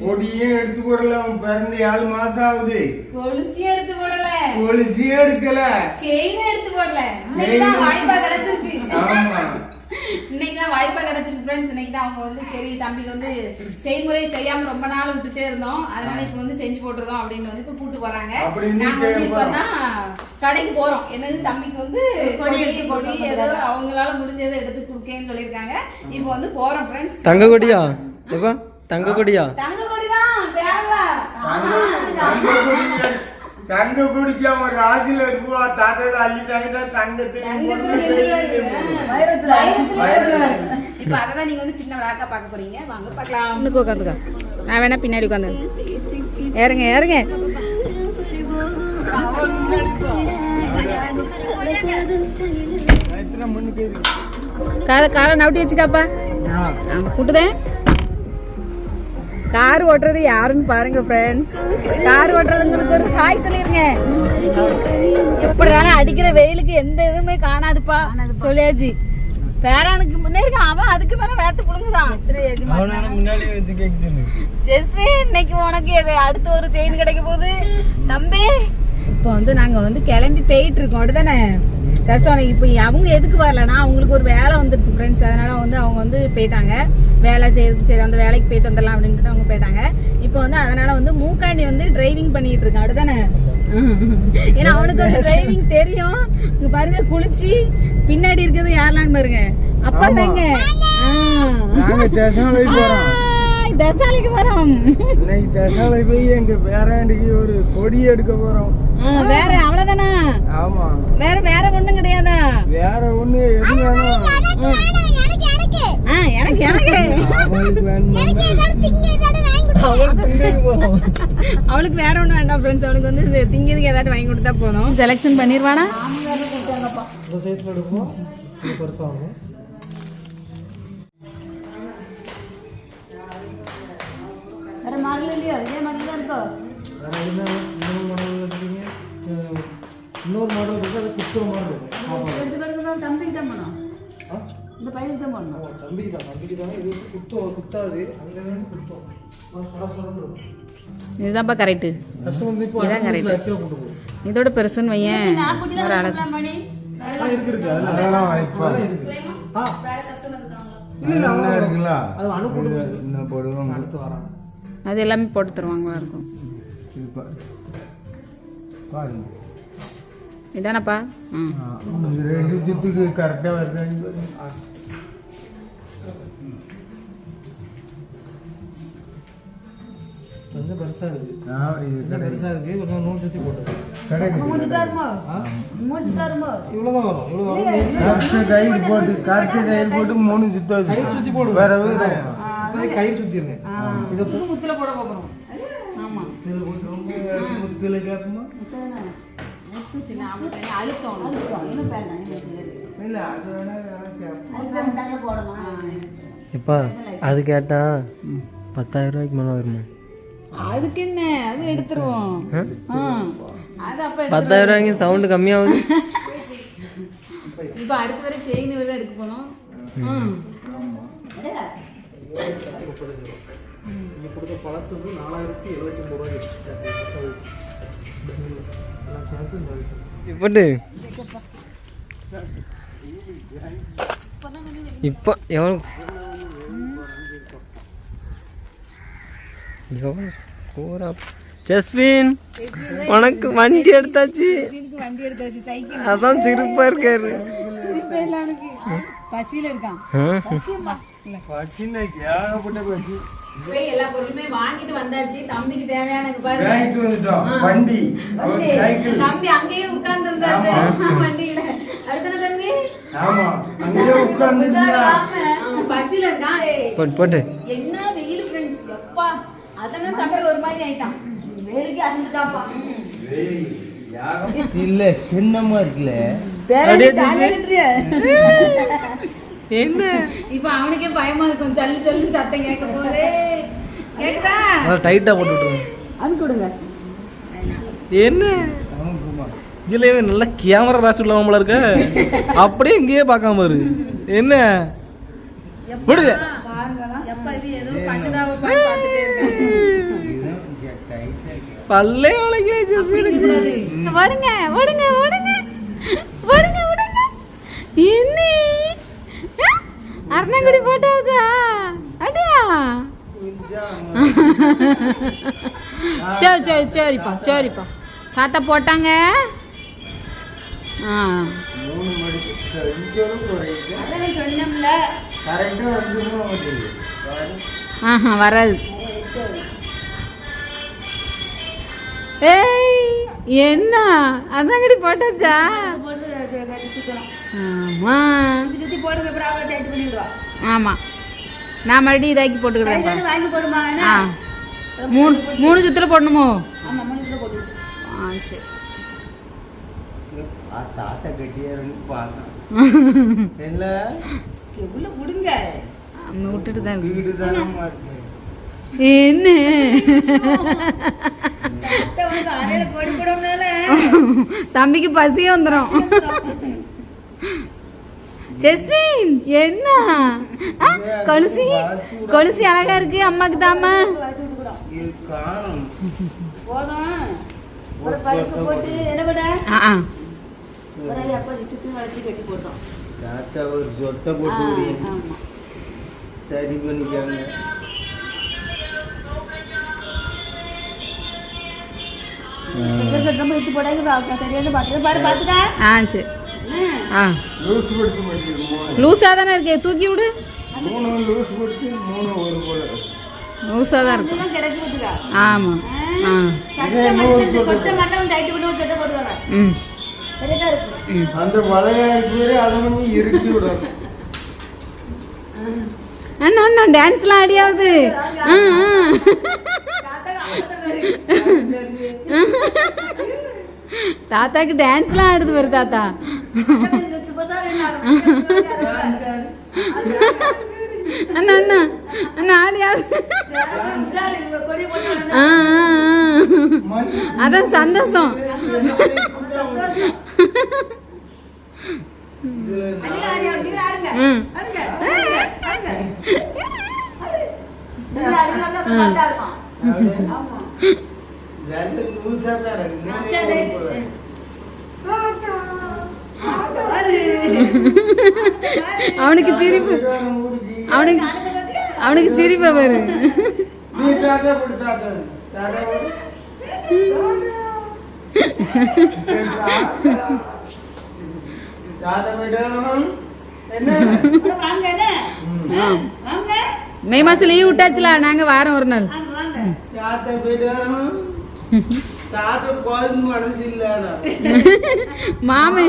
கொடியும் எடுத்து போடல அவன் பிறந்து ஏழு மாசம் ஆகுது கொலுசியும் எடுத்து போடல. கொலுசியே எடுக்கல. செயின் எடுத்து போடல. வாய்ப்பா கிடைச்சிருக்கு. ஆமா. இன்னைக்கு தான் வாய்ப்பா கிடைச்சிருக்கு ஃப்ரெண்ட்ஸ் இன்னைக்கு தான் அவங்க வந்து சரி தம்பிக்கு வந்து செய்முறை செய்யாம ரொம்ப நாள் விட்டுட்டே இருந்தோம். அதனால இப்ப வந்து செஞ்சு போட்டுருக்கோம் அப்படின்னு வந்து இப்ப கூட்டு போறாங்க. நாங்க வந்து. இப்பதான் கடைக்கு போறோம். என்னது தம்பிக்கு வந்து கொடி கொடி ஏதோ அவங்களால முடிஞ்சதை எடுத்து கொடுக்கேன்னு சொல்லியிருக்காங்க. இப்போ வந்து போறோம் ஃப்ரெண்ட்ஸ் தங்க கொடியா? தங்க கொடியா தங்க கொடிக்கு அவன் ராசியில இருப்பா தாத்தா அள்ளி தாங்கிட்டா தங்கத்துக்கு இப்போ அதை தான் நீங்க வந்து சின்ன விளாக்கா பார்க்க போறீங்க. வாங்க பார்க்கலாம். முன்னுக்கு உட்காந்துக்கோ நான் வேணா பின்னாடி உட்காந்து. ஏறுங்க ஏறுங்க முன்னுக்கு காரை காரை நவுட்டி வச்சுக்காப்பா? கூட்டுதேன். கார் ஓட்டுறது யாருன்னு பாருங்க ஃப்ரெண்ட்ஸ் கார் ஓட்டுறதுங்களுக்கு ஒரு ஹாய் சொல்லிருங்க. எப்படினாலும் அடிக்கிற வெயிலுக்கு எந்த இதுவுமே காணாதுப்பா சொல்லியாச்சு. பேரானுக்கு முன்னே அவன் அதுக்கு மேல வேத்து புடுங்குதான் ஜெஸ்வி இன்னைக்கு உனக்கு அடுத்து ஒரு செயின் கிடைக்க போகுது. தம்பி இப்போ வந்து நாங்க வந்து கிளம்பி போயிட்டு இருக்கோம். அப்படிதானே? ரசம் இப்போ அவங்க எதுக்கு வரலன்னா அவங்களுக்கு ஒரு வேலை வந்துருச்சு ஃப்ரெண்ட்ஸ் அதனால வந்து அவங்க வந்து போயிட்டாங்க. வேலை செய்யறதுக்கு சரி அந்த வேலைக்கு போயிட்டு வந்துடலாம் அப்படின்ட்டு அவங்க போயிட்டாங்க. இப்போ வந்து அதனால வந்து மூக்காண்டி வந்து டிரைவிங் பண்ணிட்டு இருக்கான் அப்படிதானே? ஏன்னா அவனுக்கு வந்து டிரைவிங் தெரியும். இங்க பாருங்க குளிச்சு பின்னாடி இருக்கிறது யாரெல்லாம் பாருங்க. அப்பா தாங்க தசாலிக்கு வரோம் இன்னைக்கு தேசாலை போய் எங்க பேராண்டிக்கு ஒரு கொடி எடுக்க போறோம். வேற அவ்வளவுதானா? ஆமா. வேற வேற ஒண்ணும் கிடையாதா? வேற ஒண்ணு எது வேணும். ஆ, எனக்கு எனக்கு அவளுக்கு வேற ஒண்ணும் வேண்டாம் ஃப்ரெண்ட்ஸ் அவளுக்கு வந்து திங்கிறதுக்கு ஏதாட்டும் வாங்கி கொடுத்தா போதும். செலெக்ஷன் பண்ணிடுவானா? இந்த சைஸ்ல எடுப்போம். இது பெருசா வாங்கும் வேற மாடல் இல்லையோ? இதே மாடல் தான் இருக்கோ வேற என்ன இன்னொரு மாடல் எடுத்தீங்க அஹ் இன்னொரு மாடல் இருக்கு அது குத்துற மாதிரி இருக்கும் தம்பிக்கு தான் பண்ணணும் ஆ? இந்த பையனுக்கு தான் பண்ணணும் தம்பிக்கு தான். தம்பிக்கு தான் இது குத்தும் குத்தாது. அங்க இருந்து குத்தும். இதுதான்ப்பா கரெக்டு போகும் இதோட பெருசுன்னு வையன். ஒரு இருக்கு இருக்கு. அதெல்லாம் வாய்ப்பா ஆ. இருக்குல்ல? அது அனுப்பிவிடுங்க இன்னும் போடுவோம்? அடுத்து வரான். அது எல்லாமே போட்டு தருவாங்களா இருக்கும். பாருங்க. இதானப்பா ம் ரெண்டு சுத்துக்கு கரெக்டா வருது கொஞ்சம் பெருசா இருக்கு ஆ, இது பெருசா இருக்கு கொஞ்சம் நூறு சுத்தி போட்டு கிடைக்குது இவ்வளவுதான் வரும் இவ்வளவு வரும் கரெக்டா கயிறு போட்டு கரெக்டா கயிறு போட்டு மூணு சுத்தாது கயிறு சுத்தி போடுங்க வேற வேற கயிறு சுத்திருங்க இதை புது குத்துல போட போகிறோம் ஆமா இதில் போட்டு ரொம்ப இதில் கேட்போமா அழுத்தம் இல்லை அது வேணா வேணா கேட்போம் எப்பா அது கேட்டா பத்தாயிரம் ரூபாய்க்கு மேலே வருமா? அதுக்கு என்ன? அது எடுத்துருவோம். ஆ. அது அப்ப எடுத்துருவோம். பத்தாயிரம் ரூபாய்க்கு சவுண்டு கம்மியாகுது. இப்ப அடுத்த வரை செயின் விட எடுக்க போனோம் பழசு வந்து நாலாயிரத்தி எழுபத்தி ஒம்பது ரூபாய்க்கு போட்டு இப்போ எவ்வளோ எவ்வளோ கூரா ஜஸ்வின் உனக்கு வண்டி எடுத்தாச்சு. இதுக்கு வண்டி எடுத்தாச்சு சைக்கிள் அதான் சிரிப்பா இருக்காரு. பசியில இருக்கான் எல்லா பொருளுமே வாங்கிட்டு வந்தாச்சு தம்பிக்கு வண்டி தம்பி அங்கேயே உட்கார்ந்து இருந்தாரு வண்டியில. அடுத்த தம்பி. ஆமா. அங்கேயே உட்காந்துச்சுன்னா அவன் பசியில இருக்கான். ஏய், போட்டு என்ன வெயில் ஃப்ரெண்ட்ஸ் தம்பி ஒரு மாதிரி ஆயிட்டான். இல்ல சின்னமா இருக்குல்ல. என்ன? இப்ப அவனுக்கே பயமா இருக்கும். சல்லு சல்லு சத்தம் கேட்க போதே. கேக்குதா? டைட்டா போட்டு விடுங்க என்ன? இதுல இவன் நல்ல கேமரா ராசி உள்ளவன் போல இருக்க. அப்படியே இங்கேயே பார்க்காம இரு என்ன? விடுங்க எப்ப இது ஏதோ பண்ணுதாவ பாத்துட்டே இருக்காங்க பல்லே உழைக்காச்சு ஓடுங்க ஓடுங்க ஓடுங்க ஓடுங்க ஓடுங்க என்ன அரணங்குடி போட்டாவுதா அடியா சரி சரி சரிப்பா சரிப்பா தாத்தா போட்டாங்க ஆ மூணு மணிக்கு அப்புறம் அவளை டைட் பண்ணிவிடுவா ஆமா. நான் மறுபடியும் இதாக்கி ஆ. மூணு மூணு சுத்துல போடணுமோ? ஆ சரி. தாத்தா பார்த்தேன் என்ன? நம்ம விட்டுட்டு தான். வீடு இருக்கு. என்ன? தம்பிக்கு பசியும் வந்துடும் ஜெஸ்மின் என்ன? கொலுசி கொலுசி அழகா இருக்கு அம்மாக்கு தாமா வச்சு விட்டுக்கிறோம் சுகர் கட்டுறப்ப எடுத்து போடாங்க சரியான பார்த்து பாரு பார்த்துக்கா ஆ சரி. ஆ. லூஸ் படுத்து தானே இருக்கு? தூக்கி விடு. மூணு லூஸ் படுத்து மூணு ஒரு போல லூஸாக தான் இருக்கு அப்படிதான் கிடக்கு பார்த்துக்கா ஆமாம் ஆ. சட்டை மட்டும் சொட்டை மட்டும் டைட் பண்ணி ஒரு சட்டை போடுவாங்க ம். சரியா இருக்கு ம். அந்த வளையாடு பேரு அதை கொஞ்சம் இறுக்கி விடணும் அண்ணா அண்ணா டான்ஸ்லாம் ஆடியாவது ஆ ஆ. தாத்தாக்கு டான்ஸ்லாம் ஆடுது பாரு தாத்தா அண்ணா அண்ணா அண்ணா ஆடியாது அதான் சந்தோஷம் ம் அவனுக்கு சிரிப்பு. அவனுக்கு அவனுக்கு சிரிப்பை பாரு மே மாசம் லீவ் விட்டாச்சுல நாங்க வாரம் ஒரு நாள். மாமி.